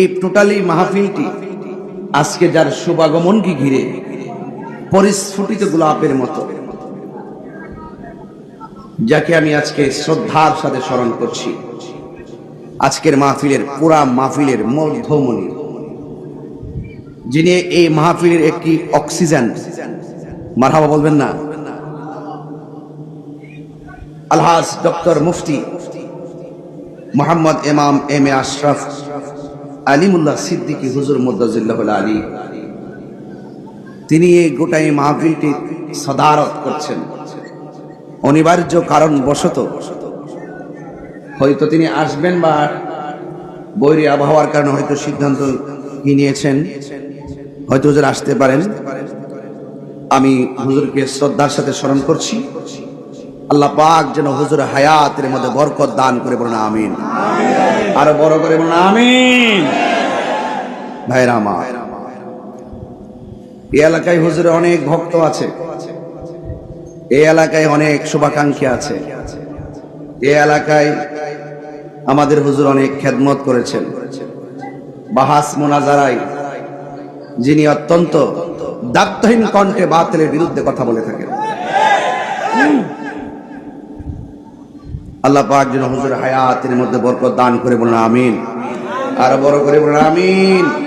এই টোটালি মাহফিলটি আজকে যার শুভাগমনকে ঘিরে পরিস্ফুটিত গোলাপের মতো। যাকে আমি আজকে শ্রদ্ধার সাথে স্মরণ করছি। আজকের মাহফিলের পুরা মাহফিলের মধ্যমণি। যিনি এই মাহফিলের একটি অক্সিজেন। মারহাবা বলবেন না। আলহাজ doctor Mufti Mohammad Imam M A Ashraf Alimullah Siddiqui হুজুর মুদাজিল্লাহ আলী। তিনি এই গোটাই মাহফিলটি সদারত করছেন। অনিবার্য কারণ বশত হয়তো তিনি আসবেন বা বৈরী আবহাওয়ার কারণে হয়তো সিদ্ধান্ত কি নিয়েছেন। হয়তো হুজুর আসতে পারেন। আমি হুজুরকে শ্রদ্ধার সাথে স্মরণ করছি। আল্লাহ পাক যেন হুজুর হায়াতের মধ্যে বরকত দান করে বলুন, আমিন। আরও বড় করে বলুন, আমিন। ভাইরা আমার, এই এলাকায় হুজুরে অনেক ভক্ত আছে। এই এলাকায় অনেক শুভাকাঙ্ক্ষী আছে। এই এলাকায় আমাদের হুজুর অনেক খেদমত করেছেন। বাহাস মোনাজারাই যিনি অত্যন্ত দায়িত্বহীন কণ্ঠে বাতিলের বিরুদ্ধে কথা বলে থাকেন। আল্লাহ পাক যেন হুজুর হায়াতের মধ্যে বরকত দান করে বলুন, আমিন। আর বড় করে বলুন, আমিন।